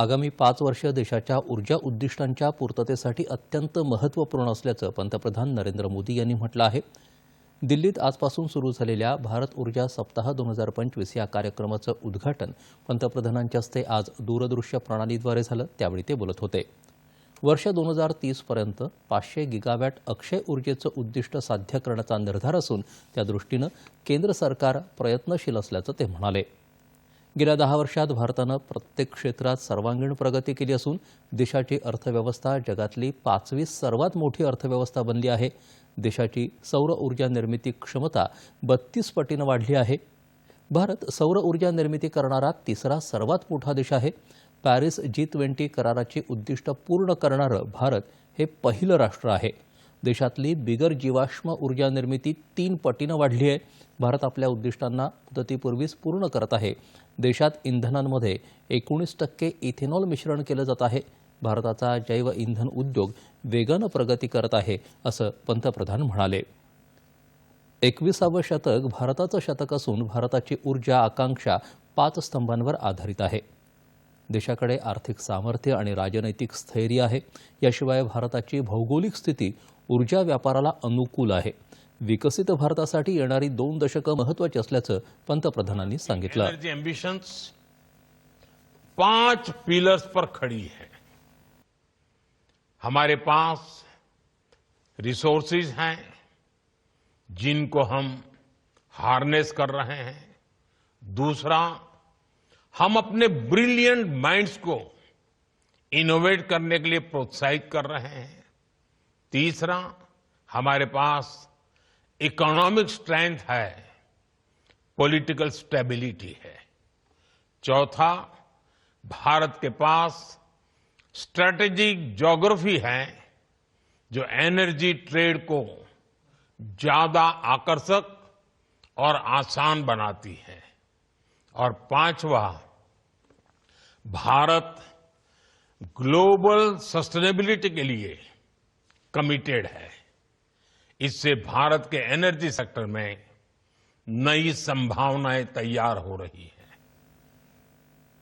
आगामी पाच वर्ष देशाच्या ऊर्जा उद्दिष्टांच्या पूर्ततेसाठी अत्यंत महत्त्वपूर्ण असल्याचं पंतप्रधान नरेंद्र मोदी यांनी म्हटलं आहे. दिल्लीत आजपासून सुरू झालेल्या भारत ऊर्जा सप्ताह दोन हजार पंचवीस या कार्यक्रमाचं उद्घाटन पंतप्रधानांच्या हस्ते आज दूरदृश्य प्रणालीद्वारे झालं त्यावेळी ते बोलत होते. वर्ष दोन हजार तीसपर्यंत पाचशे गिगावॅट अक्षय ऊर्जेचं उद्दिष्ट साध्य करण्याचा निर्धार असून त्या दृष्टीनं केंद्र सरकार प्रयत्नशील असल्याचं ते म्हणाले. गेल्या दहा वर्षात भारतानं प्रत्येक क्षेत्रात सर्वांगीण प्रगती केली असून देशाची अर्थव्यवस्था जगातली पाचवी सर्वात मोठी अर्थव्यवस्था बनली आहे. देशाची सौर ऊर्जा निर्मिती क्षमता बत्तीस पटीनं वाढली आहे. भारत सौर ऊर्जा निर्मिती करणारा तिसरा सर्वात मोठा देश आहे. पॅरिस जी ट्वेंटी कराराची उद्दिष्ट पूर्ण करणारं भारत हे पहिलं राष्ट्र आहे. देशातली बिगर जीवाश्म ऊर्जा निर्मिती तीन पटीनं वाढली आहे. भारत आपल्या उद्दिष्टांना मुदतीपूर्वीच पूर्ण करत आहे. देशात इंधनांमध्ये एकोणीस टक्के इथेनॉल मिश्रण केलं जात आहे. भारताचा जैव इंधन उद्योग वेगानं प्रगती करत आहे असं पंतप्रधान म्हणाले. एकविसावं शतक भारताचं शतक असून भारताची ऊर्जा आकांक्षा पाच स्तंभांवर आधारित आहे. देशाकडे आर्थिक सामर्थ्य आणि राजनैतिक स्थैर्य आहे. याशिवाय भारताची भौगोलिक स्थिती ऊर्जा व्यापाराला अनुकूल आहे. विकसित भारतासाठी येणारी दोन दशकं महत्वाची असल्याचं पंतप्रधानांनी सांगितलं. एम्बिशन्स एम्बिशंस पांच पिलर्स पर खड़ी है। हमारे पास रिसोर्सेज हैं जिनको हम हार्नेस कर रहे हैं। दूसरा हम अपने ब्रिलियंट माइंड्स को इनोवेट करने के लिए प्रोत्साहित कर रहे हैं। तीसरा, हमारे पास इकोनॉमिक स्ट्रेंथ है पॉलिटिकल स्टेबिलिटी है। चौथा, भारत के पास स्ट्रेटेजिक ज्योग्राफी है, जो एनर्जी ट्रेड को ज़्यादा आकर्षक और आसान बनाती है। और पांचवा, भारत ग्लोबल सस्टेनेबिलिटी के लिए कमिटेड है। इससे भारत के एनर्जी सेक्टर में नई संभावनाएं तैयार हो रही है।